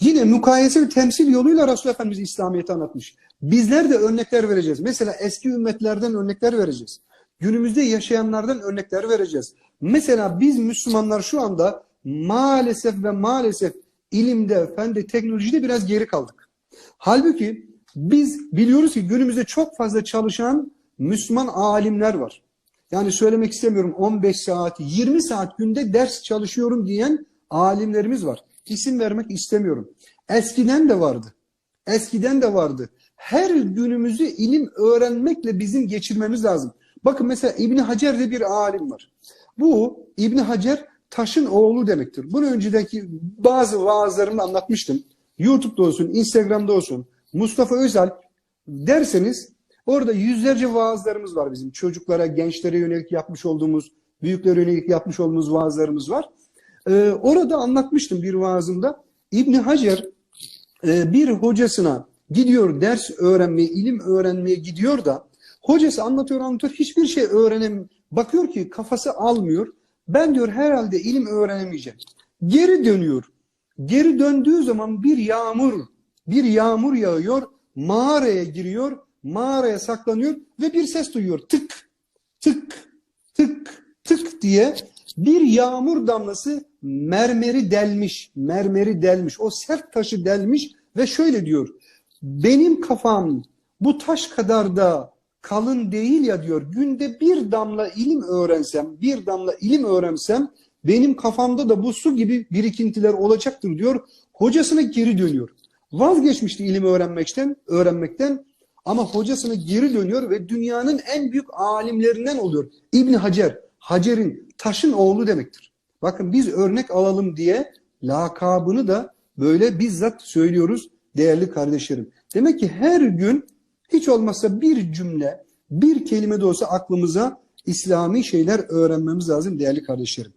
Yine mukayese ve temsil yoluyla Resulullah Efendimiz İslamiyet'i anlatmış. Bizler de örnekler vereceğiz. Mesela eski ümmetlerden örnekler vereceğiz. Günümüzde yaşayanlardan örnekler vereceğiz. Mesela biz Müslümanlar şu anda maalesef ve maalesef ilimde, fende, teknolojide biraz geri kaldık. Halbuki biz biliyoruz ki günümüzde çok fazla çalışan Müslüman alimler var. Yani söylemek istemiyorum 15 saat, 20 saat günde ders çalışıyorum diyen alimlerimiz var. İsim vermek istemiyorum. Eskiden de vardı. Eskiden de vardı. Her günümüzü ilim öğrenmekle bizim geçirmemiz lazım. Bakın mesela İbni Hacer de bir alim var. Bu İbni Hacer taşın oğlu demektir. Bunu öncedeki bazı vaazlarımda anlatmıştım. YouTube'da olsun, Instagram'da olsun, Mustafa Özal derseniz orada yüzlerce vaazlarımız var bizim. Çocuklara, gençlere yönelik yapmış olduğumuz, büyüklere yönelik yapmış olduğumuz vaazlarımız var. Ee, orada anlatmıştım bir vaazımda. İbni Hacer e, bir hocasına gidiyor ders öğrenmeye, ilim öğrenmeye gidiyor da hocası anlatıyor anlatıyor hiçbir şey öğrenem bakıyor ki kafası almıyor. Ben diyor herhalde ilim öğrenemeyeceğim. Geri dönüyor. Geri döndüğü zaman bir yağmur, bir yağmur yağıyor, mağaraya giriyor, mağaraya saklanıyor ve bir ses duyuyor. Tık, tık, tık, tık diye bir yağmur damlası mermeri delmiş, mermeri delmiş, o sert taşı delmiş ve şöyle diyor. Benim kafam bu taş kadar da kalın değil ya diyor. Günde bir damla ilim öğrensem, bir damla ilim öğrensem benim kafamda da bu su gibi birikintiler olacaktır diyor. Hocasına geri dönüyor. Vazgeçmişti ilim öğrenmekten, öğrenmekten ama hocasına geri dönüyor ve dünyanın en büyük alimlerinden oluyor. İbn Hacer, Hacer'in taşın oğlu demektir. Bakın biz örnek alalım diye lakabını da böyle bizzat söylüyoruz değerli kardeşlerim. Demek ki her gün hiç olmazsa bir cümle, bir kelime de olsa aklımıza İslami şeyler öğrenmemiz lazım değerli kardeşlerim.